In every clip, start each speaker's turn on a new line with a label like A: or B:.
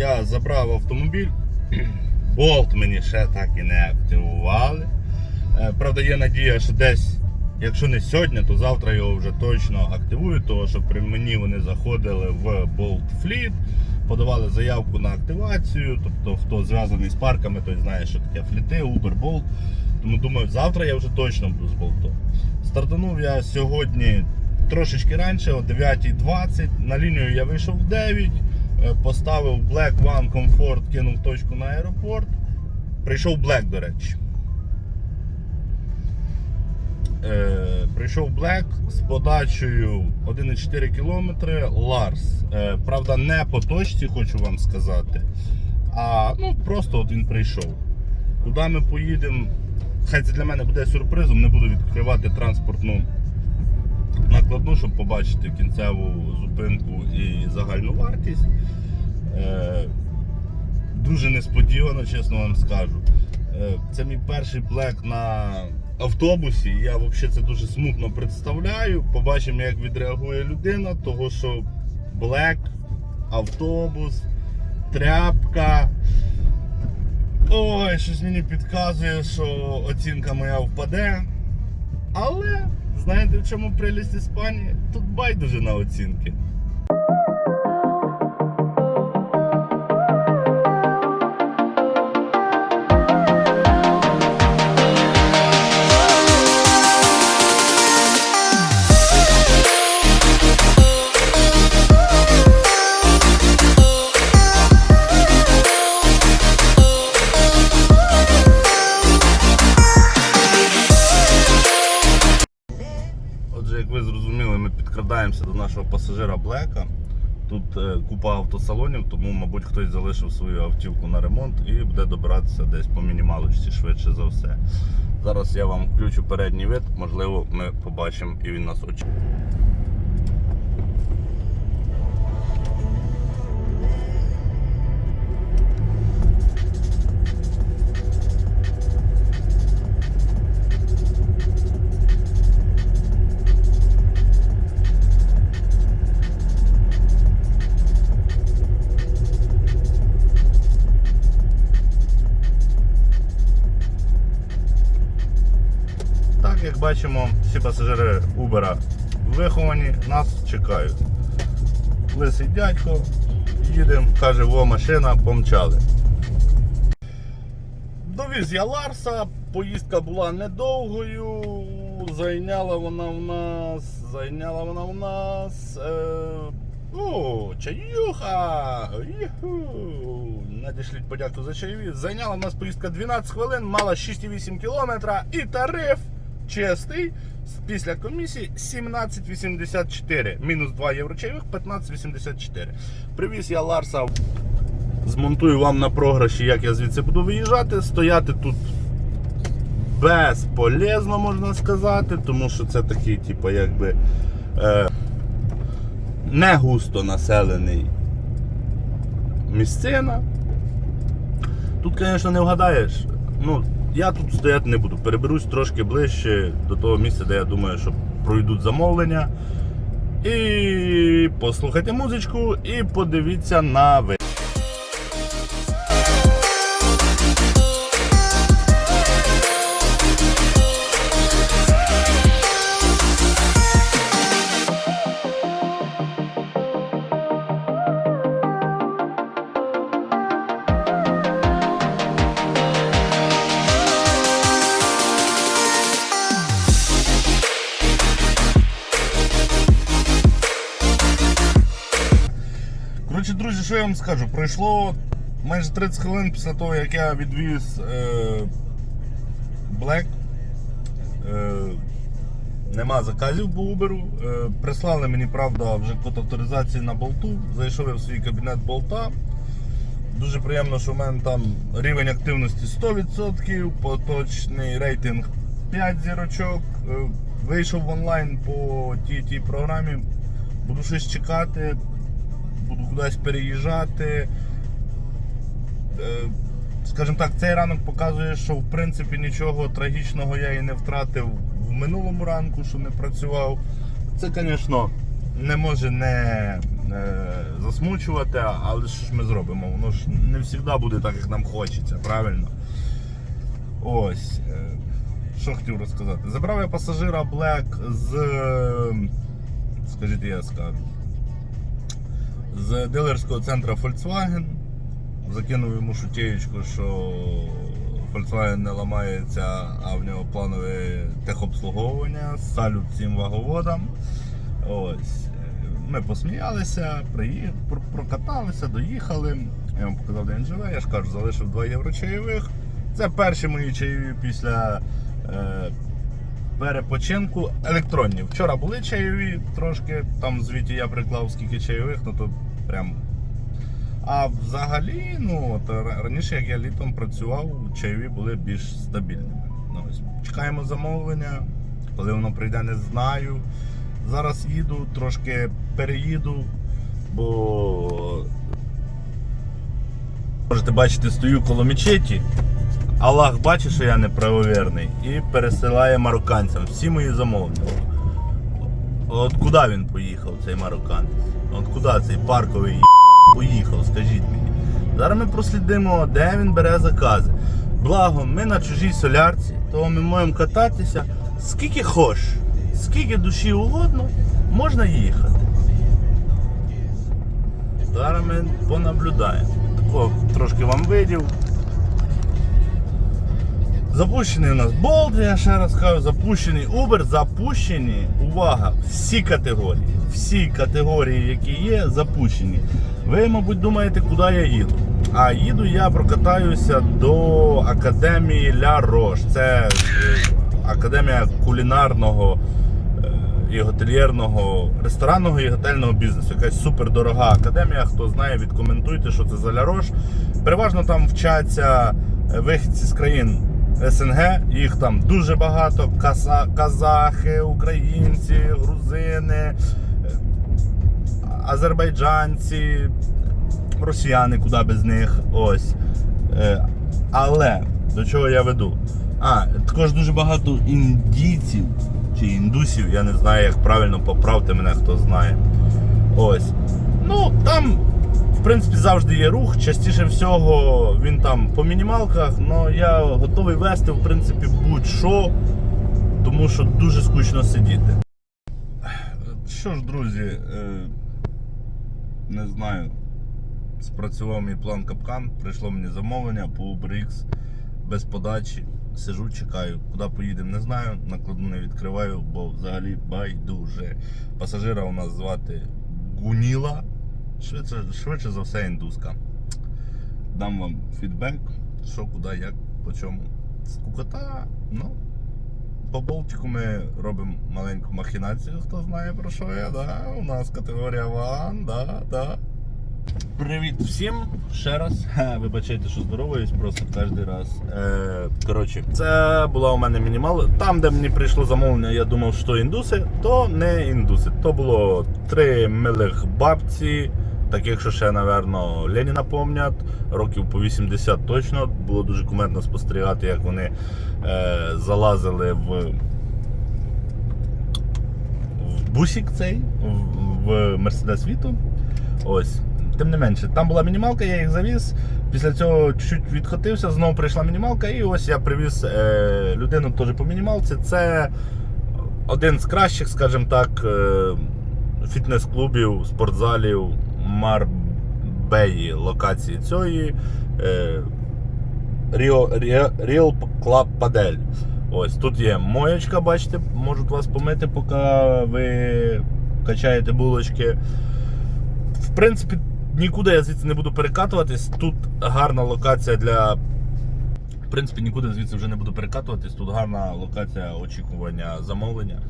A: я забрав автомобіль. Болт мені ще так і не активували. Е, Правда, є надія, що десь, якщо не сьогодні, то завтра його вже точно активують, тому що при мені вони заходили в Bolt Fleet, подавали заявку на активацію. Тобто, хто зв'язаний з парками, той знає, що таке фліти, Uber, Bolt. Тому думаю, завтра я вже точно буду з болтом. Стартанув я сьогодні трошечки раніше, о 9.20. На лінію я вийшов в 9, е, поставив Black One Comfort, кинув точку на аеропорт. Прийшов Black, до речі. Е, прийшов Black з подачею 1,4 км Ларс. Е, правда, не по точці, хочу вам сказати. А ну, просто от він прийшов. Куди ми поїдемо? Хай це для мене буде сюрпризом, не буду відкривати транспортну накладну, щоб побачити кінцеву зупинку і загальну вартість. Е, дуже несподівано, чесно вам скажу. Е, це мій перший блек на автобусі. Я взагалі це дуже смутно представляю. Побачимо, як відреагує людина, того що блек, автобус, тряпка. Ой, щось мені підказує, що оцінка моя впаде. Але знаєте в чому прелість Іспанії? Тут байдуже на оцінки. Пасажира Блека. Тут е, купа автосалонів, тому, мабуть, хтось залишив свою автівку на ремонт і буде добиратися десь по мінімалочці швидше за все. Зараз я вам включу передній вид, можливо, ми побачимо і він нас очікує. Бачимо, всі пасажири Uber виховані, нас чекають. Лисий дядько, їдемо, каже, во машина, помчали. Довіз я Ларса, поїздка була недовгою, зайняла вона в нас, зайняла вона в нас. Е, о, чаюха! Юху! Надішліть подяку за чайові. Зайняла в нас поїздка 12 хвилин, мала 6,8 кілометра і тариф чистий після комісії 17,84. Мінус 2 євро 15,84. Привіз я Ларса. Змонтую вам на програші, як я звідси буду виїжджати. Стояти тут безполезно, можна сказати, тому що це такий, типу, якби е, не густо населений місцина. Тут, звісно, не вгадаєш. Ну, я тут стояти не буду. Переберусь трошки ближче до того місця, де я думаю, що пройдуть замовлення. І послухайте музичку, і подивіться на ви. Скажу? Пройшло майже 30 хвилин після того, як я відвіз е, Black. Е, нема заказів по Uber. Е, прислали мені, правда, вже код авторизації на болту. Зайшов я в свій кабінет болта. Дуже приємно, що в мене там рівень активності 100%, поточний рейтинг 5 зірочок. Е, Вийшов в онлайн по тій тій програмі. Буду щось чекати, буду кудись переїжджати. Е, Скажімо так, цей ранок показує, що в принципі нічого трагічного я і не втратив в минулому ранку, що не працював. Це, звісно, не може не, е, засмучувати, але що ж ми зробимо? Воно ж не завжди буде так, як нам хочеться, правильно? Ось. е, Що хотів розказати? Забрав я пасажира Black з. Скажіть, я скажу. З дилерського центру Volkswagen. Закинув йому шутєючку, що Volkswagen не ламається, а в нього планове техобслуговування. Салют цим ваговодам. Ось. Ми посміялися, приїх... прокаталися, доїхали. Я вам показав, де він живе. Я ж кажу, залишив 2 євро чайових. Це перші мої чайові після е, перепочинку. Електронні. Вчора були чайові трошки, там звіті я приклав скільки чайових, ну то прям. А взагалі, ну от раніше, як я літом працював, чайові були більш стабільними. Ну, ось, чекаємо замовлення, коли воно прийде, не знаю. Зараз їду, трошки переїду, бо можете бачити, стою коло мечеті. Аллах бачить, що я неправовірний і пересилає марокканцям всі мої замовлення. От куди він поїхав, цей марокканець? От куди цей парковий поїхав, скажіть мені. Зараз ми прослідимо, де він бере закази. Благо, ми на чужій солярці, то ми можемо кататися скільки хоч, скільки душі угодно, можна їхати. Зараз ми понаблюдаємо. Тако трошки вам видів. Запущений у нас Bolt, я ще раз кажу, запущений Uber, запущені, увага, всі категорії. Всі категорії, які є, запущені. Ви, мабуть, думаєте, куди я їду. А їду я прокатаюся до Академії Ля Рош. Це е, академія кулінарного е, і готельєрного, ресторанного і готельного бізнесу. Якась супердорога академія. Хто знає, відкоментуйте, що це за Ля Рош. Переважно там вчаться е, вихідці з країн СНГ, їх там дуже багато. Каза- казахи, українці, грузини, е, азербайджанці, росіяни, куди без них. Ось. Е, Але до чого я веду? А, також дуже багато індійців чи індусів, я не знаю, як правильно поправте мене, хто знає. Ось. Ну, там, в принципі, завжди є рух. Частіше всього він там по мінімалках, але я готовий вести, в принципі, будь-що, тому що дуже скучно сидіти. Що ж, друзі, е, не знаю. Спрацював мій план капкан, прийшло мені замовлення по UberX без подачі. Сижу, чекаю, куди поїдемо, не знаю. Накладну не відкриваю, бо взагалі байдуже. Пасажира у нас звати Гуніла. Швидше, швидше за все індуска. Дам вам фідбек, що, куди, як, по чому. Скукота, ну. По Болтику ми робимо маленьку махінацію, хто знає про що я, да? У нас категорія Ван, да, да. Привіт всім ще раз. Вибачайте, що здороваюсь просто кожен раз. Е, коротше, це була у мене мінімал. Там, де мені прийшло замовлення, я думав, що індуси, то не індуси. То було три милих бабці, таких, що ще, напевно, Леніна помнять. Років по 80 точно. Було дуже кумедно спостерігати, як вони е, залазили в. В бусик цей, в- Мерседес Віту. Ось. Тим не менше, там була мінімалка, я їх завіз. Після цього чуть-чуть відхотився, знову прийшла мінімалка, і ось я привіз е, людину теж по мінімалці. Це один з кращих, скажімо так, е, фітнес-клубів, спортзалів Марбеї локації цієї. Е, Real Club Padel. Ось тут є моєчка, бачите, можуть вас помити, поки ви качаєте булочки. В принципі, нікуди я звідси не буду перекатуватись. Тут гарна локація для. В принципі, нікуди звідси вже не буду перекатуватись. Тут гарна локація очікування замовлення.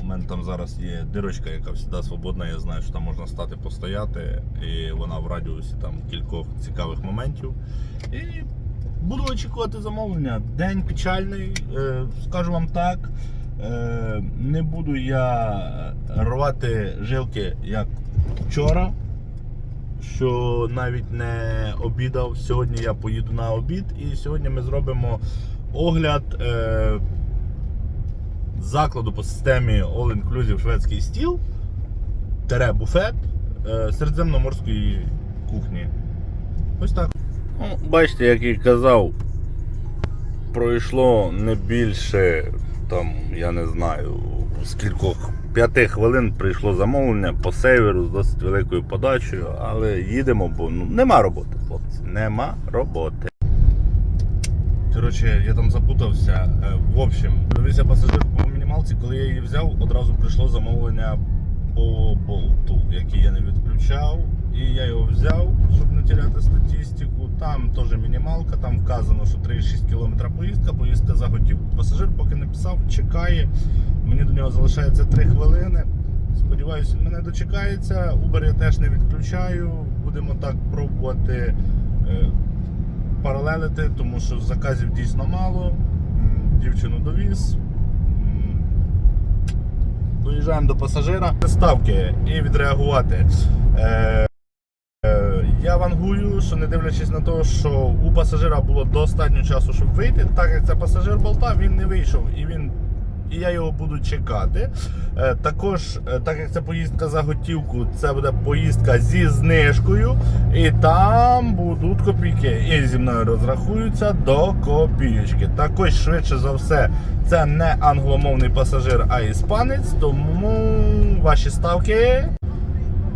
A: У мене там зараз є дирочка, яка завжди свободна. Я знаю, що там можна стати постояти, і вона в радіусі там кількох цікавих моментів. І буду очікувати замовлення. День печальний, е, скажу вам так. Е, Не буду я рвати жилки як вчора, що навіть не обідав. Сьогодні я поїду на обід і сьогодні ми зробимо огляд е, закладу по системі All Inclusive шведський стіл. Тере буфет. е, середземноморської кухні. Ось так. Ну, бачите, як і казав, пройшло не більше, там, я не знаю, скількох п'яти хвилин прийшло замовлення по сейверу з досить великою подачею, але їдемо, бо ну, нема роботи, хлопці. Нема роботи. Коротше, я там запутався. Е, В общем, дивився пасажир по коли я її взяв, одразу прийшло замовлення по болту, який я не відключав. І я його взяв, щоб не теряти статистику. Там теж мінімалка, там вказано, що 3,6 км поїздка, поїздка за готівку. Пасажир поки не писав, чекає. Мені до нього залишається 3 хвилини. Сподіваюся, він мене дочекається. Uber я теж не відключаю. Будемо так пробувати. е, паралелити, тому що заказів дійсно мало. Дівчину довіз. Доїжджаємо до пасажира. Ставки і відреагувати. Е, е, я вангую, що не дивлячись на те, що у пасажира було достатньо часу, щоб вийти, так як це пасажир болта, він не вийшов і він. І я його буду чекати. Е, також, е, так як це поїздка за готівку, це буде поїздка зі знижкою. І там будуть копійки. І зі мною розрахуються до копійки. Також швидше за все, це не англомовний пасажир, а іспанець. Тому ваші ставки.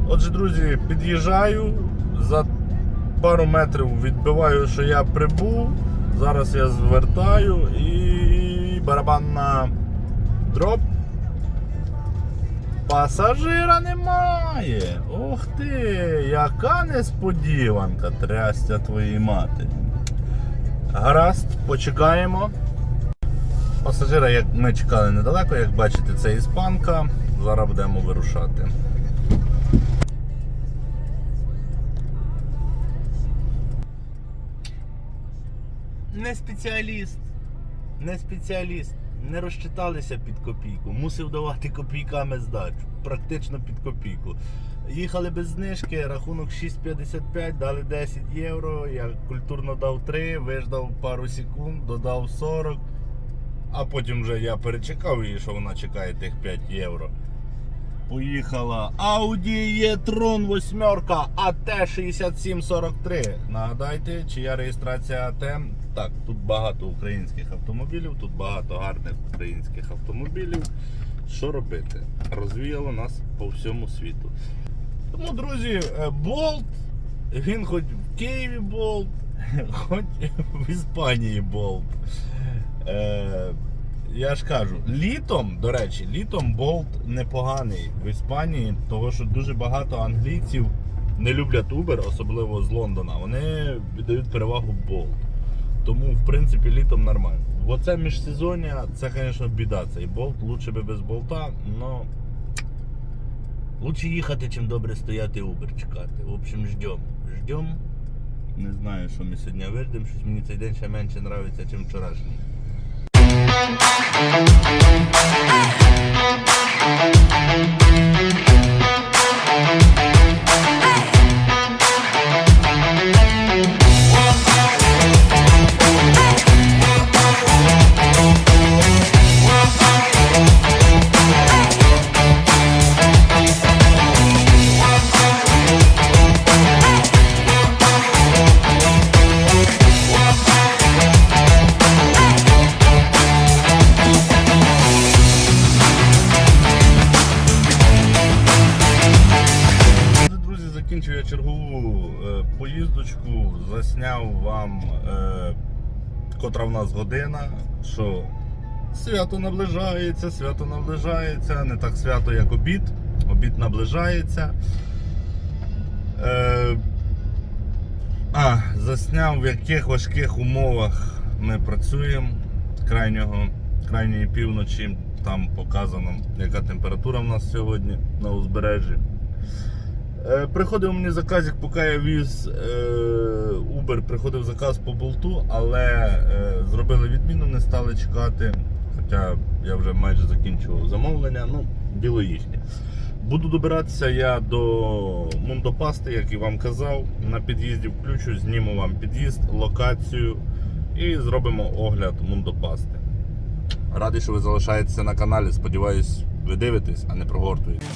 A: Отже, друзі, під'їжджаю за пару метрів відбиваю, що я прибув. Зараз я звертаю і барабанна дроп. Пасажира немає. Ух ти, яка несподіванка, трястя твоїй мати. Гаразд, почекаємо. Пасажира як ми чекали недалеко, як бачите, це іспанка. Зараз будемо вирушати. Не спеціаліст. Не спеціаліст. Не розчиталися під копійку. Мусив давати копійками здачу. Практично під копійку. Їхали без знижки, рахунок 6,55, дали 10 євро. Я культурно дав 3, виждав пару секунд, додав 40. А потім вже я перечекав її, що вона чекає тих 5 євро. Поїхала Audi e-tron 8 AT6743. Нагадайте, чия реєстрація АТ. Так, тут багато українських автомобілів, тут багато гарних українських автомобілів. Що робити? Розвіяло нас по всьому світу. Тому, друзі, е, болт, він хоч в Києві болт, хоч в Іспанії болт. Я ж кажу, літом, до речі, літом болт непоганий в Іспанії, тому що дуже багато англійців не люблять Uber, особливо з Лондона. Вони віддають перевагу болт. Тому, в принципі, літом нормально. Оце міжсезоння, це, звісно, біда. Цей болт лучше би без болта, але лучше їхати, чим добре стояти Uber чекати. В общем, ждем. Ждем. Не знаю, що ми сьогодні вийдемо, щось мені цей день ще менше подобається, ніж вчорашній. Отже, котра в нас година, що свято наближається, свято наближається, не так свято, як обід. Обід наближається. Е, а, засняв в яких важких умовах ми працюємо крайнього, крайньої півночі. Там показано, яка температура в нас сьогодні на узбережжі. Е, Приходив мені заказик, поки я віз е, Uber, приходив заказ по болту, але е, зробили відміну, не стали чекати. Хоча я вже майже закінчував замовлення, ну, діло їхнє. Буду добиратися я до Мундопасти, як і вам казав. На під'їзді включу, зніму вам під'їзд, локацію і зробимо огляд Мундопасти. Радий, що ви залишаєтеся на каналі. Сподіваюсь, ви дивитесь, а не прогортуєте.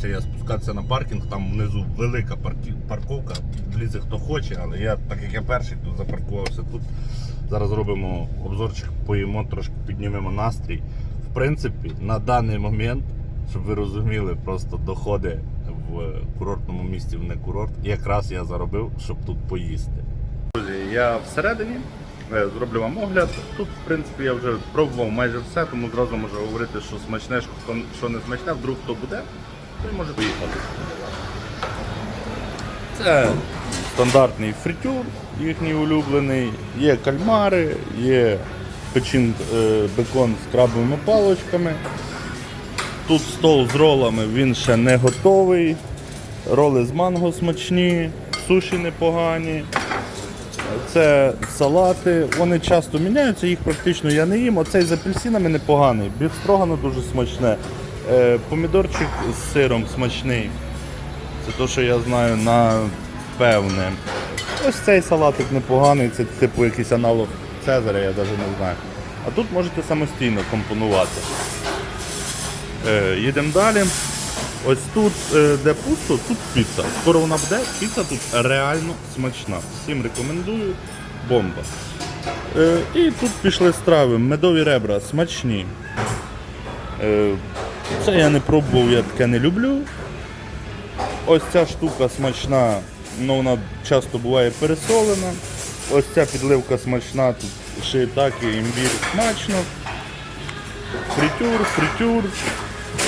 A: Полінувався я спускатися на паркінг, там внизу велика парковка, влізе хто хоче, але я, так як я перший, то запаркувався тут. Зараз робимо обзорчик, поїмо, трошки піднімемо настрій. В принципі, на даний момент, щоб ви розуміли, просто доходи в курортному місті в не курорт. Якраз я заробив, щоб тут поїсти. Друзі, я всередині е, зроблю вам огляд. Тут, в принципі, я вже пробував майже все, тому зразу можу говорити, що смачне, що не смачне, вдруг хто буде, той може поїхати. Це стандартний фритюр, їхній улюблений. Є кальмари, є печин е, бекон з крабовими паличками. Тут стол з ролами, він ще не готовий. Роли з манго смачні, суші непогані. Це салати, вони часто міняються, їх практично я не їм. Оцей з апельсинами непоганий, біф строгано дуже смачне. Е, Помідорчик з сиром смачний. Це те, що я знаю напевне. Ось цей салатик непоганий, це типу якийсь аналог Цезаря, я навіть не знаю. А тут можете самостійно компонувати. Е, їдемо далі. Ось тут, е, де пусто, тут піца. Скоро вона буде. Піца тут реально смачна. Всім рекомендую. Бомба. Е, і тут пішли страви. Медові ребра смачні. Це я не пробував, я таке не люблю. Ось ця штука смачна, але вона часто буває пересолена. Ось ця підливка смачна, тут шиїтаки, імбір смачно. Фритюр, фритюр,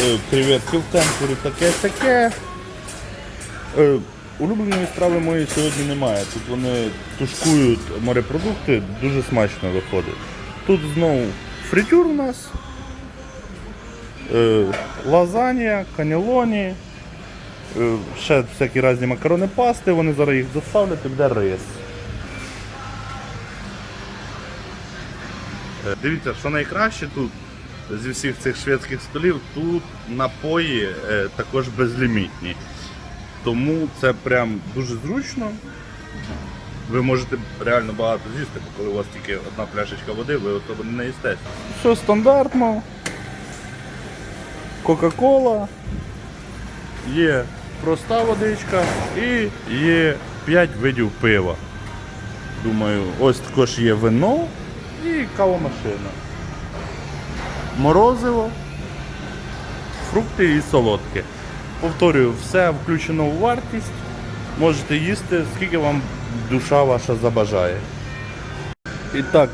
A: е, креветки в темпорі, таке таке. Е, Улюбленої страви моєї сьогодні немає. Тут вони тушкують морепродукти, дуже смачно виходить. Тут знову фритюр у нас, е, лазанья, канелоні, е, ще всякі різні макарони пасти, вони зараз їх доставлять і буде рис. Е, Дивіться, що найкраще тут зі всіх цих шведських столів, тут напої також безлімітні. Тому це прям дуже зручно. Ви можете реально багато з'їсти, бо коли у вас тільки одна пляшечка води, ви особо не наїстесь. Все стандартно. Кока-кола, є проста водичка і є 5 видів пива. Думаю, ось також є вино і кавомашина. Морозиво, фрукти і солодке. Повторюю, все включено в вартість. Можете їсти, скільки вам душа ваша забажає. І так,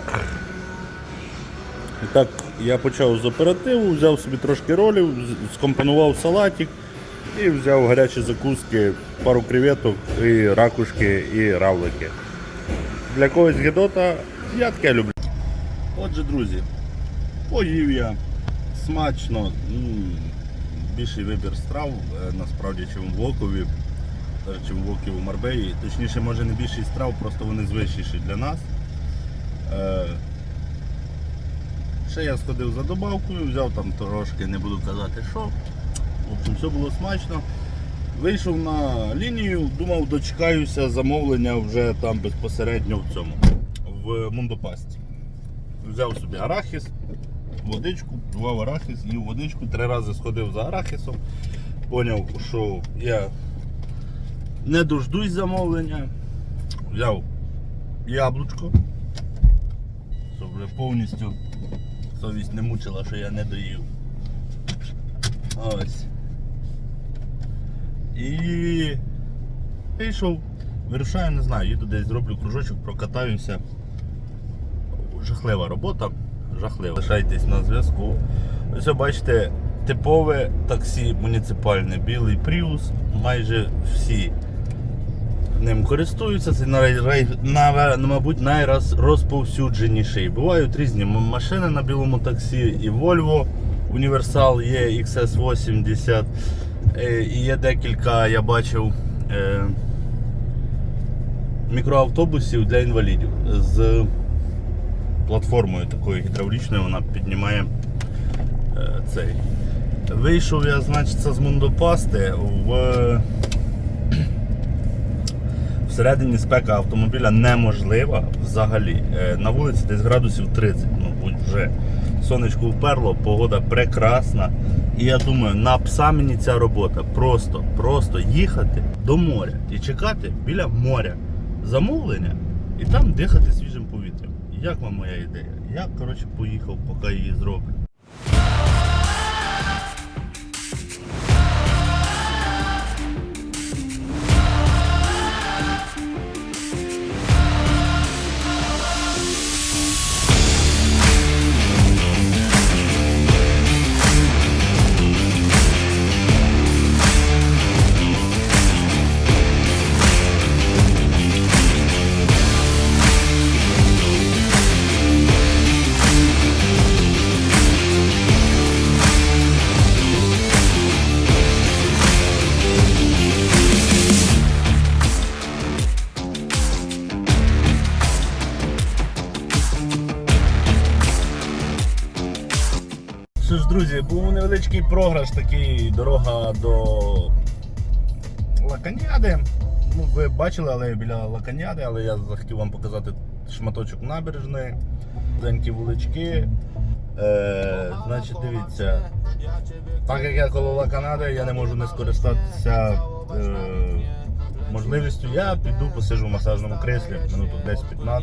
A: і так, я почав з оперативу, взяв собі трошки ролів, скомпонував салатик і взяв гарячі закуски, пару креветок, і ракушки, і равлики. Для когось гедота я таке люблю. Отже, друзі, поїв я смачно, більший вибір страв, е, насправді, чим в Вокові, чим в Вокі у Марбеї. Точніше, може не більший страв, просто вони звичніші для нас. Ще я сходив за добавкою, взяв там трошки, не буду казати що. В общем, все було смачно. Вийшов на лінію, думав, дочекаюся замовлення вже там безпосередньо в цьому, в Мундопасті. Взяв собі арахіс, водичку, пивав арахіс, їв водичку, три рази сходив за арахісом. Поняв, що я не дождусь замовлення. Взяв яблучко, щоб вже повністю совість не мучила, що я не доїв. Ось. І вийшов, вирушаю, не знаю, їду десь зроблю кружочок, прокатаюся. Жахлива робота, жахлива. Лишайтесь на зв'язку. Ось бачите, типове таксі муніципальне, білий Prius, майже всі ним користуються. Це на- мабуть, найрозповсюдженіший. Бувають різні машини на білому таксі, і Volvo Універсал є XS80. е, І є декілька, я бачив, е, мікроавтобусів для інвалідів з платформою такою гідравлічною, вона піднімає е, цей. Вийшов я, значить, з Мундопасти в. Всередині спека автомобіля неможлива взагалі. Е, На вулиці десь градусів 30, мабуть, вже сонечко вперло, погода прекрасна. І я думаю, на пса мені ця робота. Просто, просто їхати до моря і чекати біля моря замовлення і там дихати свіжим повітрям. Як вам моя ідея? Я, коротше, поїхав, поки її зроблю. Невеличкий програш, такий дорога до Лаканяди. Ну, ви бачили, але біля Лаканяди, але я захотів вам показати шматочок набережної, маленькі вулички. Е, значить, дивіться, так як я коло Лаканади, я не можу не скористатися е, можливістю. Я піду посижу в масажному креслі, минуту 10-15.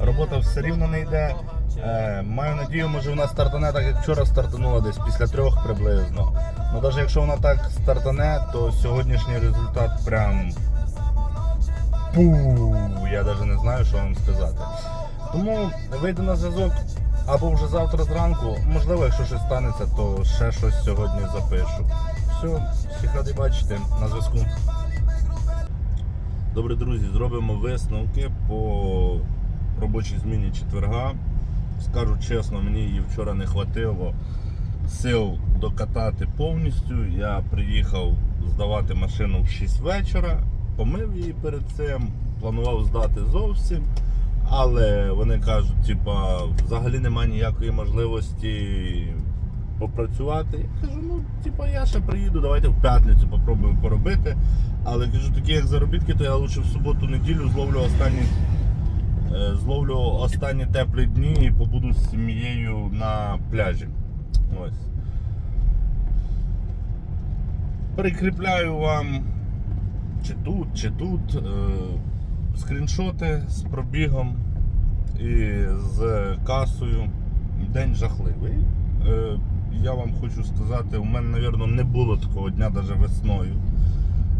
A: Робота все рівно не йде. Е, маю надію, може вона стартане так, як вчора стартанула десь після трьох приблизно. Ну навіть якщо вона так стартане, то сьогоднішній результат прям. Пу, я навіть не знаю, що вам сказати. Тому вийду на зв'язок або вже завтра зранку. Можливо, якщо щось станеться, то ще щось сьогодні запишу. Все, всіх радий бачити на зв'язку. Добре, друзі, зробимо висновки по робочій зміні четверга. Скажу чесно, мені її вчора не хватило сил докатати повністю. Я приїхав здавати машину в 6 вечора, помив її перед цим, планував здати зовсім. Але вони кажуть, типа, взагалі немає ніякої можливості попрацювати. Я кажу, ну, типа, я ще приїду, давайте в п'ятницю попробуємо поробити. Але кажу, такі як заробітки, то я лучше в суботу-неділю зловлю останні, е, зловлю останні теплі дні і побуду з сім'єю на пляжі. Ось. Прикріпляю вам чи тут, чи тут е, скріншоти з пробігом і з касою. День жахливий. Е, я вам хочу сказати, у мене, мабуть, не було такого дня навіть весною.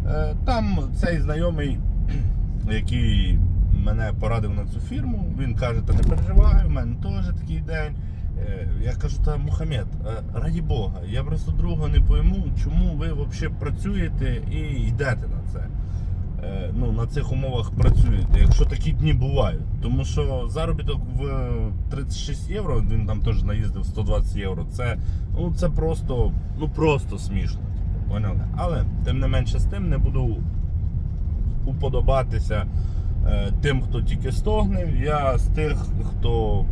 A: Е, Там цей знайомий, який мене порадив на цю фірму, він каже, та не переживай, у мене теж такий день. Е, Я кажу, та Мухаммед, е, раді Бога, я просто друга не пойму, чому ви взагалі працюєте і йдете на це. Е, Ну, на цих умовах працюєте, якщо такі дні бувають. Тому що заробіток в 36 євро, він там теж наїздив 120 євро. Це, ну, це просто, ну, просто смішно. Типу, поняли? Але тим не менше з тим не буду уподобатися тим, хто тільки стогне. Я з тих, хто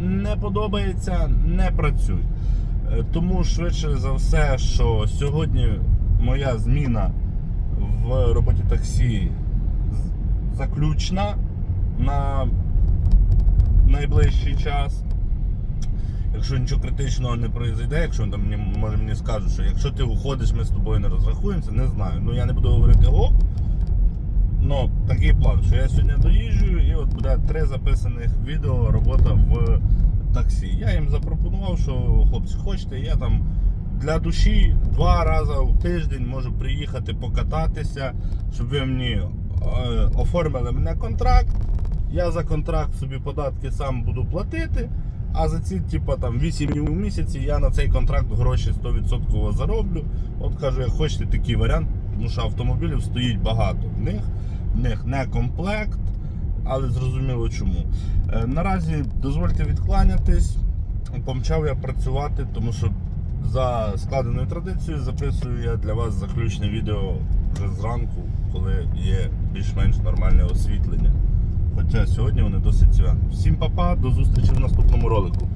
A: не подобається, не працюй. Е, Тому швидше за все, що сьогодні моя зміна в роботі таксі заключна на найближчий час. Якщо нічого критичного не произойде, якщо там мені, може мені скажуть, що якщо ти уходиш, ми з тобою не розрахуємося, не знаю. Ну я не буду говорити оп. Ну, такий план, що я сьогодні доїжджу і от буде три записаних відео робота в таксі. Я їм запропонував, що хлопці, хочете, я там для душі два рази в тиждень можу приїхати покататися, щоб ви мені е, оформили мене контракт. Я за контракт собі податки сам буду платити. А за ці, типу, там 8 днів у місяці я на цей контракт гроші 100% зароблю. От кажу, як хочете такий варіант, тому що автомобілів стоїть багато. В них, в них не комплект, але зрозуміло чому. Е, наразі дозвольте відкланятись. Помчав я працювати, тому що за складеною традицією записую я для вас заключне відео вже зранку, коли є більш-менш нормальне освітлення. Хоча сьогодні вони досить цвяхні. Всім па-па, до зустрічі в наступному ролику.